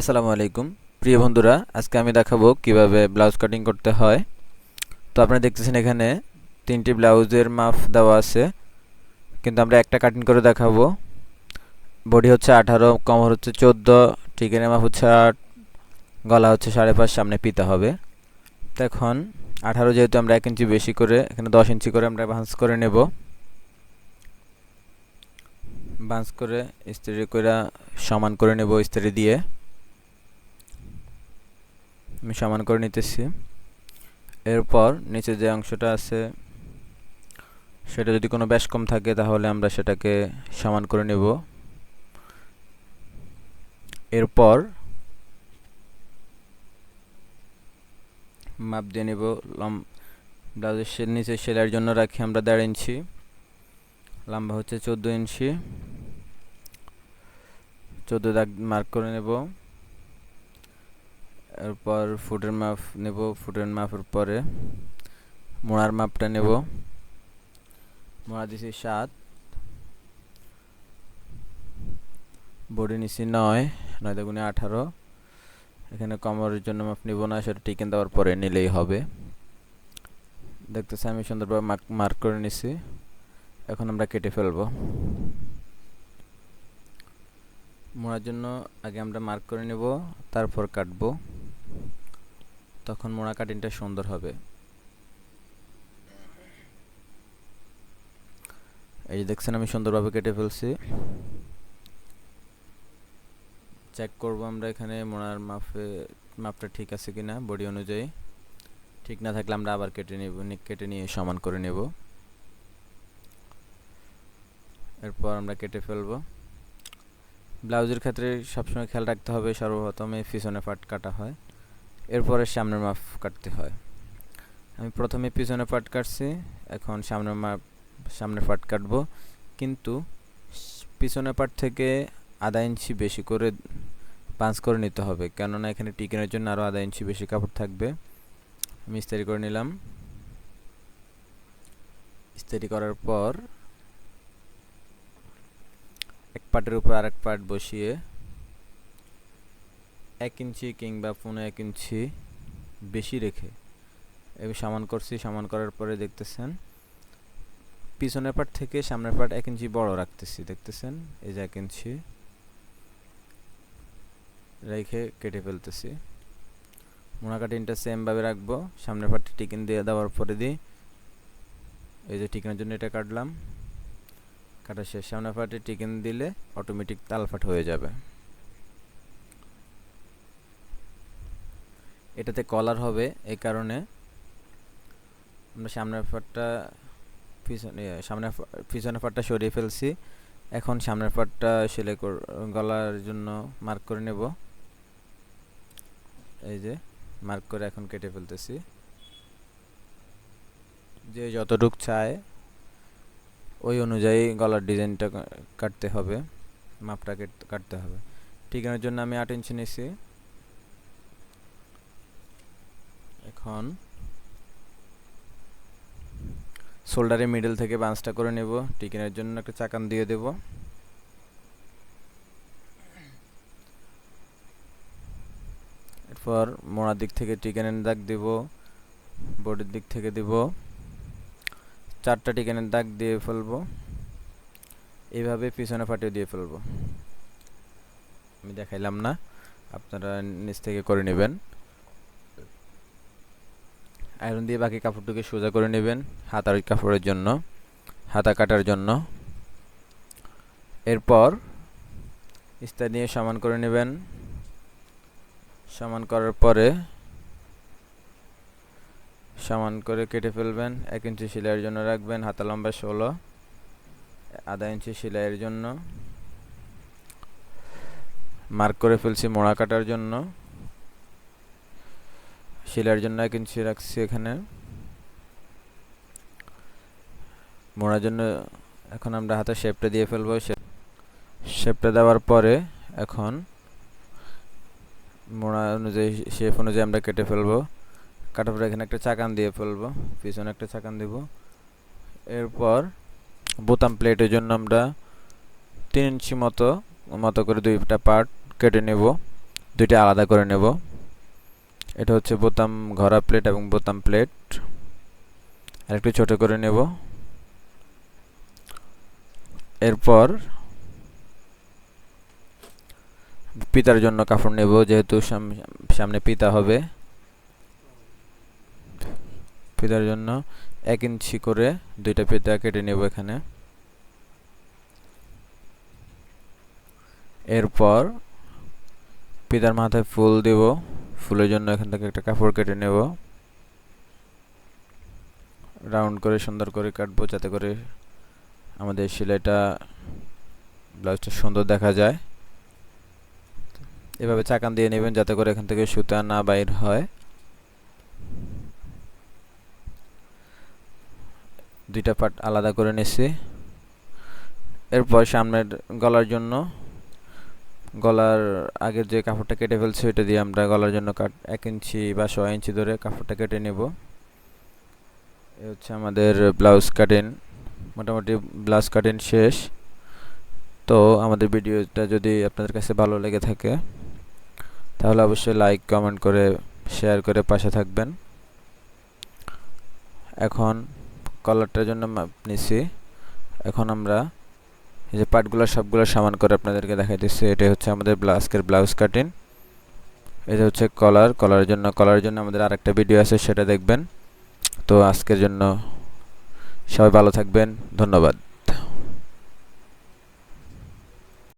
আসসালামু আলাইকুম। প্রিয় বন্ধুরা, আজকে আমি দেখাবো কীভাবে ব্লাউজ কাটিং করতে হয়। তো আপনারা দেখতেছেন এখানে তিনটি ব্লাউজের মাপ দেওয়া আছে। কিন্তু আমরা একটা কাটিং করে দেখাবো। বডি হচ্ছে আঠারো, কমর হচ্ছে চোদ্দ টিকেনের মাপ হচ্ছে আট, গলা হচ্ছে সাড়ে পাঁচ, সামনে পিতা হবে। তো এখন আঠারো যেহেতু আমরা এক ইঞ্চি বেশি করে, এখানে দশ ইঞ্চি করে আমরা ভাঁজ করে নেব। ভাঁজ করে ইস্ত্রি করে সমান করে নেব ইস্ত্রি দিয়ে। আমি সমান করে নিতেছি। এরপর নিচে যে অংশটা আছে, সেটা যদি কোনো ব্যাস কম থাকে তাহলে আমরা সেটাকে সমান করে নেব। এরপর মাপ দিয়ে নেব লম, ব্লাউজের নিচে সেলাইয়ের জন্য রাখি আমরা দেড় ইঞ্চি। লম্বা হচ্ছে চোদ্দ ইঞ্চি। চোদ্দ দাগ মার্ক করে নেব। এরপর ফুটের মাপ নেব, ফুটের মাপের পরে মোড়ার মাপটা নেব। মোড়া দিছি সাত। বডি নিছি নয় নয় দুগুণে আঠারো। এখানে কমরের জন্য মাপ নিব না, সেটা টিকেন দেওয়ার পরে নিলেই হবে। দেখতেছি আমি সুন্দরভাবে মার্ক করে নিছি। এখন আমরা কেটে ফেলব। মোড়ার জন্য আগে আমরা মার্ক করে নেব, তারপর কাটবো। তখন মোড়া কাটিংটা সুন্দর হবে। এই দেখছেন, আমি সুন্দরভাবে কেটে ফেলছি। চেক করব আমরা এখানে মোড়ার মাপে, মাপটা ঠিক আছে কিনা, বডি অনুযায়ী। ঠিক না থাকলে আমরা আবার কেটে নেব কেটে নিয়ে সমান করে নেব। এরপর আমরা কেটে ফেলব। ব্লাউজের ক্ষেত্রে সবসময় খেয়াল রাখতে হবে সর্বপ্রথমে পিছনে পাট কাটা হয়। এরপরে সামনের মাপ কাটতে হয়। আমি প্রথমে পিছনে পাট কাটছি, এখন সামনের মাপ, সামনের পাট কাটবো। কিন্তু পিছনের পাট থেকে আধা ইঞ্চি বেশি করে পাঁচ করে নিতে হবে, কেননা এখানে টিকেনের জন্য আরও আধা ইঞ্চি বেশি কাপড় থাকবে। আমি ইস্তারি করে নিলাম। ইস্তারি করার পর এক পাটের উপর আরেক পাট বসিয়ে এক ইঞ্চি কিংবা পনেরো এক ইঞ্চি বেশি রেখে। এবার সমান করছি, সমান করার পরে দেখতেছেন, পিছনের পাট থেকে সামনের পাট এক ইঞ্চি বড় রাখতেছি, দেখতেছেন? এই যে এক ইঞ্চি রেখে কেটে ফেলতেছি। মোনা কাটিংটা সেমভাবে রাখব। সামনের পাটটা টিকিন দিয়ে দেওয়ার পরে দিই এই যে টিকিনের জন্য এটা কাটলাম। কাটা শেষ। সামনের পাটে টিকিন দিলে অটোমেটিক তালফাট হয়ে যাবে। এটাতে কলার হবে, এই কারণে আমরা সামনের পাটটা পিছনে সামনের পিছনের পাটটা সরিয়ে ফেলছি। এখন সামনের পাটটা সেলাই গলার জন্য মার্ক করে নেব। এই যে মার্ক করে এখন কেটে ফেলতেছি। যে যতটুক চায়, ওই অনুযায়ী গলার ডিজাইনটা কাটতে হবে, মাপটা কাটতে হবে। ঠিকানার জন্য আমি আট ইঞ্চি নিছি এখন শোল্ডারের মিডল থেকে বাঁচটা করে নেব। টিকেনের জন্য একটা চাকান দিয়ে দেব। এরপর মোড়ার দিক থেকে টিকেনের দাগ দেব। বডির দিক থেকে দেব। চারটা টিকেনের দাগ দিয়ে ফেলব। এইভাবে পিছনে ফাটিয়ে দিয়ে ফেলব। আমি দেখাইলাম না। আপনারা নিচ থেকে করে নেবেন। আয়রন দিয়ে বাকি কাপড়টুকে সোজা করে নেবেন হাতার কাপড়ের জন্য, হাতা কাটার জন্য। এরপর ইস্তা নিয়ে সমান করে নেবেন। সমান করার পরে সমান করে কেটে ফেলবেন, এক ইঞ্চি সেলাইয়ের জন্য রাখবেন, হাতা লম্বা ষোলো, আধা ইঞ্চি সেলাইয়ের জন্য। মার্ক করে ফেলছি মোড়া কাটার জন্য। সেলাইয়ের জন্য ইঞ্চি রাখছি এখানে। মোড়ার জন্য এখন আমরা হাতে শেপটা দিয়ে ফেলব। শেপটা দেওয়ার পরে এখন মোড়া অনুযায়ী শেপ অনুযায়ী আমরা কেটে ফেলব। কাটার পরে এখানে একটা চাকান দিয়ে ফেলব, পিছনে একটা চাকান দিব। এরপর বোতাম প্লেটের জন্য আমরা তিন ইঞ্চি মতো মতো করে দুইটা পার্ট কেটে নেব। দুইটা আলাদা করে নেব। এটা হচ্ছে বোতাম ঘরা প্লেট এবং বোতাম প্লেট। আর একটু ছোট করে নেব। এরপর পিতার জন্য কাপড় নেব, যেহেতু সামনে পিতা হবে। পিতার জন্য এক ইঞ্চি করে দুইটা পিতা কেটে নেব এখানে। এরপর পিতার মাথায় ফুল দেব। ফুলের জন্য এখান থেকে একটা কাপড় কেটে নেব। রাউন্ড করে, সুন্দর করে কাটবো যাতে করে আমাদের সেলাইটা, ব্লাউজটা সুন্দর দেখা যায়। এভাবে চাকান দিয়ে নেবেন যাতে করে এখান থেকে সুতা না বাইর হয়। দুইটা পার্ট আলাদা করে নিছি। এরপর সামনের গলার জন্য গলার আগের যে কাপড়টা কেটে ফেলছে, ওইটা দিয়ে আমরা গলার জন্য কাট, এক ইঞ্চি বা ছয় ইঞ্চি ধরে কাপড়টা কেটে নেব। এ হচ্ছে আমাদের ব্লাউজ কাটিং। মোটামুটি ব্লাউজ কাটিং শেষ। তো আমাদের ভিডিওটা যদি আপনাদের কাছে ভালো লেগে থাকে, তাহলে অবশ্যই লাইক, কমেন্ট করে, শেয়ার করে পাশে থাকবেন। এখন কলারটার জন্য নিছি। এখন আমরা এই যে পার্টগুলো সবগুলো সমান করে আপনাদেরকে দেখাই দিচ্ছে এটা হচ্ছে আমাদের আজকের ব্লাউজ কাটিং, এটা হচ্ছে কলার কলারের জন্য কলারের জন্য আমাদের আরেকটা ভিডিও আছে, সেটা দেখবেন। তো আজকের জন্য সবাই ভালো থাকবেন, ধন্যবাদ।